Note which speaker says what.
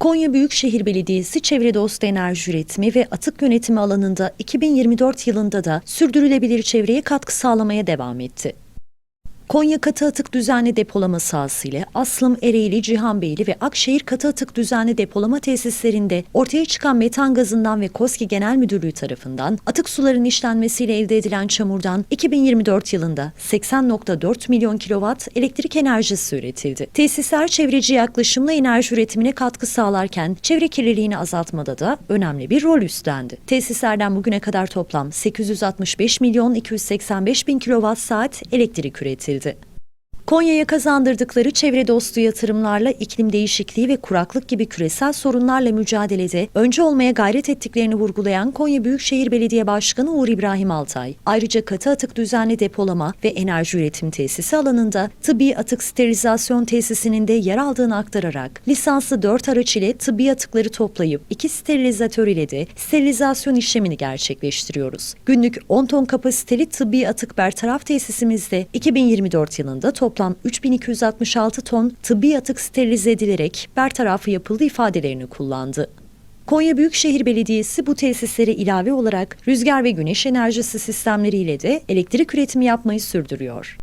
Speaker 1: Konya Büyükşehir Belediyesi çevre dostu enerji üretimi ve atık yönetimi alanında 2024 yılında da sürdürülebilir çevreye katkı sağlamaya devam etti. Konya Katı Atık Düzenli Depolama Sahası ile Aslım, Ereğli, Cihanbeyli ve Akşehir Katı Atık Düzenli Depolama Tesislerinde ortaya çıkan metan gazından ve KOSGİ Genel Müdürlüğü tarafından atık suların işlenmesiyle elde edilen çamurdan 2024 yılında 80.4 milyon kilowatt elektrik enerjisi üretildi. Tesisler çevreci yaklaşımla enerji üretimine katkı sağlarken çevre kirliliğini azaltmada da önemli bir rol üstlendi. Tesislerden bugüne kadar toplam 865 milyon 285 bin kilowatt saat elektrik üretildi. Is it. Konya'ya kazandırdıkları çevre dostu yatırımlarla iklim değişikliği ve kuraklık gibi küresel sorunlarla mücadelede önce olmaya gayret ettiklerini vurgulayan Konya Büyükşehir Belediye Başkanı Uğur İbrahim Altay, ayrıca katı atık düzenli depolama ve enerji üretim tesisi alanında tıbbi atık sterilizasyon tesisinin de yer aldığını aktararak lisanslı 4 araç ile tıbbi atıkları toplayıp iki sterilizatör ile de sterilizasyon işlemini gerçekleştiriyoruz. Günlük 10 ton kapasiteli tıbbi atık bertaraf tesisimizde 2024 yılında toplam 3266 ton tıbbi atık sterilize edilerek bertarafı yapıldı ifadelerini kullandı. Konya Büyükşehir Belediyesi bu tesislere ilave olarak rüzgar ve güneş enerjisi sistemleriyle de elektrik üretimi yapmayı sürdürüyor.